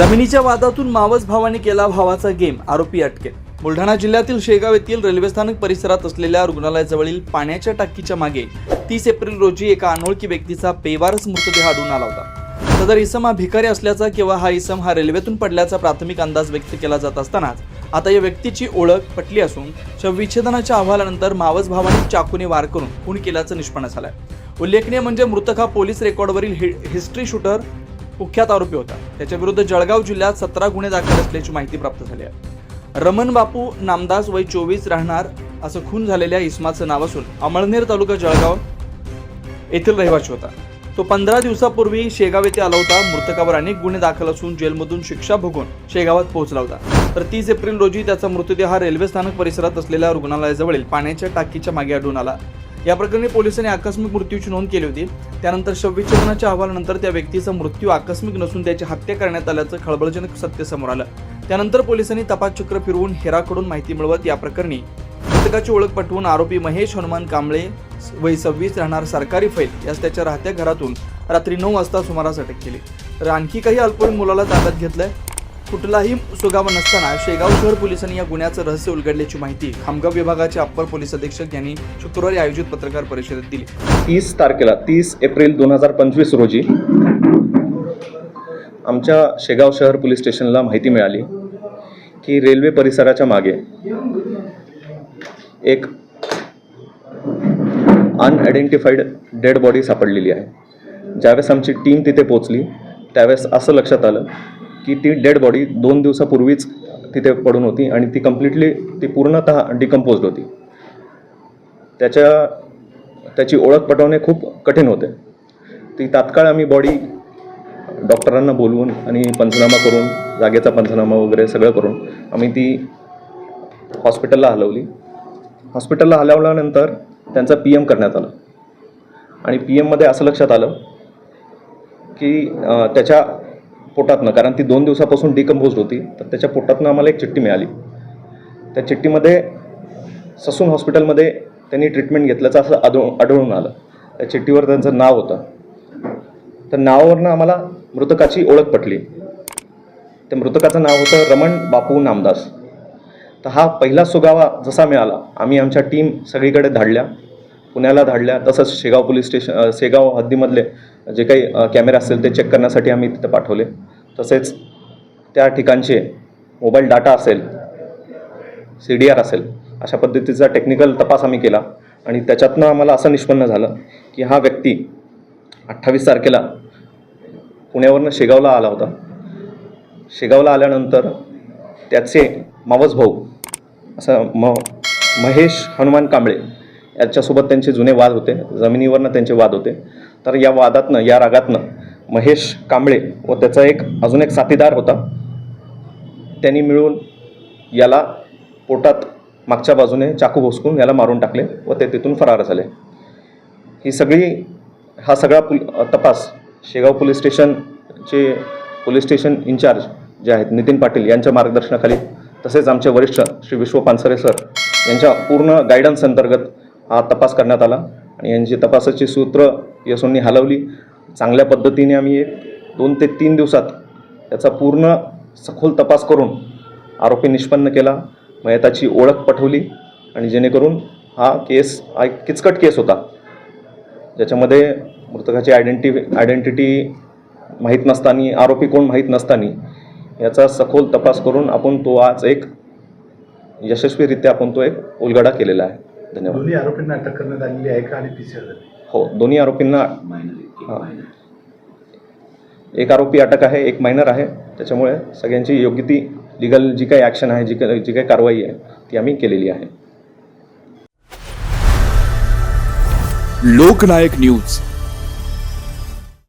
जमिनीच्या वादातून मावस भावाने केला भावाचा गेम आरोपी अटकेत. बुलढाणा जिल्ह्यातील शेगाव येथील रेल्वे स्थानक परिसरात असलेल्या रुग्णालयाजवळील पाण्याच्या टाकीच्या मागे तीस एप्रिल रोजी एका अनोळखी व्यक्तीचा पेवारस मृतदेह आढळून आला होता. सदर इसम हा भिकारी असल्याचा किंवा हा इसम हा रेल्वेतून पडल्याचा प्राथमिक अंदाज व्यक्त केला जात असतानाच आता या व्यक्तीची ओळख पटली असून शवविच्छेदनाच्या अहवालानंतर मावस भावाने चाकूने वार करून खून केल्याचं निष्पन्न झालंय. उल्लेखनीय म्हणजे मृतक हा पोलीस रेकॉर्डवरील हि हिस्ट्री शूटर कुख्यात आरोपी होता. त्याच्या विरुद्ध जळगाव जिल्ह्यात सतरा गुन्हे दाखल असल्याची माहिती प्राप्त झाली आहे. रमण बापू नामदास वय चोवीस राहणार असं खून झालेल्या इस्माचं नाव असून अमळनेर तालुका जळगाव येथील रहिवासी होता. तो पंधरा दिवसापूर्वी शेगाव येथे आला होता. मृतकावर अनेक गुन्हे दाखल असून जेलमधून शिक्षा भोगून शेगावात पोहोचला होता. तर तीस एप्रिल रोजी त्याचा मृतदेह हा रेल्वे स्थानक परिसरात असलेल्या रुग्णालयाजवळील पाण्याच्या टाकीच्या मागे आढळून आला. या प्रकरणी पोलिसांनी आकस्मिक मृत्यूची नोंद केली होती. त्यानंतर शवविच्छेदनाच्या अहवालानंतर त्या व्यक्तीचा मृत्यू आकस्मिक नसून त्याची हत्या करण्यात आल्याचं खळबळजनक सत्य समोर आलं. त्यानंतर पोलिसांनी तपासचक्र फिरवून हेराकडून माहिती मिळवत या प्रकरणी मृतकाची ओळख पटवून आरोपी महेश हनुमान कांबळे वय सव्वीस राहणार सरकारी फैल यास त्याच्या राहत्या घरातून रात्री नऊ वाजता सुमारास अटक केली. तर आणखी काही अल्पवयीन मुलाला ताब्यात घेतलंय? कुठलाही सुगावा नसताना शेगाव शहर पोलिसांनी या गुन्ह्याचं रहस्य उलगडल्याची माहिती खामगाव विभागाचे अप्पर पोलीस अधीक्षक यांनी शुक्रवारी आयोजित पत्रकार परिषदेत दिली. तीस तारखेला तीस एप्रिल दोन हजार पंचवीस रोजी आमच्या शेगाव शहर पोलीस स्टेशनला माहिती मिळाली की रेल्वे परिसराच्या मागे एक अनआयडेंटिफाईड डेड बॉडी सापडलेली आहे. ज्यावेळेस आमची टीम तिथे पोचली त्यावेळेस असं लक्षात आलं की ती डेड बॉडी दोन दिवसापूर्वीच तिथे पडून होती आणि ती कम्प्लिटली ती पूर्णतः डिकम्पोज्ड होती. त्याच्या त्याची ओळख पटवणे खूप कठीण होते. ती तात्काळ आम्ही बॉडी डॉक्टरांना बोलवून आणि पंचनामा करून जागेचा पंचनामा वगैरे सगळं करून आम्ही ती हॉस्पिटलला हलवली. हॉस्पिटलला हलवल्यानंतर त्यांचा पी एम करण्यात आलं. आणि पी एममध्ये असं लक्षात आलं की त्याच्या पोटातनं कारण ती दोन दिवसापासून डिकम्पोज होती तर त्याच्या पोटातनं आम्हाला एक चिठ्ठी मिळाली. त्या चिठ्ठीमध्ये ससून हॉस्पिटलमध्ये त्यांनी ट्रीटमेंट घेतल्याचं असं आढळून आढळून आलं. त्या चिठ्ठीवर त्यांचं नाव होतं. तर नावावरनं आम्हाला मृतकाची ओळख पटली. त्या मृतकाचं नाव होतं रमण बापू नामदास. तर हा पहिला सुगावा जसा मिळाला आम्ही आमच्या टीम सगळीकडे धाडल्या. पुण्याला धाडल्या तसंच शेगाव पोलीस स्टेशन शेगाव हद्दीमधले जे काही कॅमेरा कॅमेरे असतील ते चेक करण्यासाठी आम्ही तिथं पाठवले. तसेच त्या ठिकाणचे मोबाईल डाटा असेल सी डी आर असेल अशा पद्धतीचा टेक्निकल तपास आम्ही केला. आणि त्याच्यातनं आम्हाला असं निष्पन्न झालं की हा व्यक्ती अठ्ठावीस तारखेला पुण्यावरनं शेगावला आला होता. शेगावला आल्यानंतर त्याचे मावस भाऊ असं म महेश हनुमान कांबळे याच्यासोबत त्यांचे जुने वाद होते. जमिनीवरनं त्यांचे वाद होते. तर या वादातनं या रागातनं महेश कांबळे व त्याचा एक अजून एक साथीदार होता. त्यांनी मिळून याला पोटात मागच्या बाजूने चाकू भोसकून याला मारून टाकले व ते तिथून फरार झाले. ही सगळी हा सगळा पुल तपास शेगाव पोलीस स्टेशनचे पोलीस स्टेशन इन्चार्ज जे आहेत नितीन पाटील यांच्या मार्गदर्शनाखाली तसेच आमचे वरिष्ठ श्री विश्व पानसरे सर यांच्या पूर्ण गायडन्स अंतर्गत हा तपास करण्यात आला. आणि यांची तपासाची सूत्र यशोंनी हलवली. चांगल्या पद्धतीने आम्ही एक दोन ते तीन दिवसात याचा पूर्ण सखोल तपास करून आरोपी निष्पन्न केला. मयताची ओळख पटवली आणि जेणेकरून हा केस हा एक किचकट केस होता. ज्याच्यामध्ये मृतकाची आयडेंटि आयडेंटिटी माहीत नसताना आरोपी कोण माहीत नसताना याचा सखोल तपास करून आपण तो आज एक यशस्वीरित्या आपण तो एक उलगडा केलेला आहे. धन्यवाद. दोन्ही आरोपींना अटक करण्यात आलेली आहे का आणि पीसीआर झाली हो दोन्ही आरोपींना हां. एक आरोपी अटक आहे एक मायनर आहे. त्याच्यामुळे सगळ्यांची योग्य ती लिगल जी काही ॲक्शन आहे जी काही जी काही कारवाई आहे ती आम्ही केलेली आहे. लोकनायक न्यूज.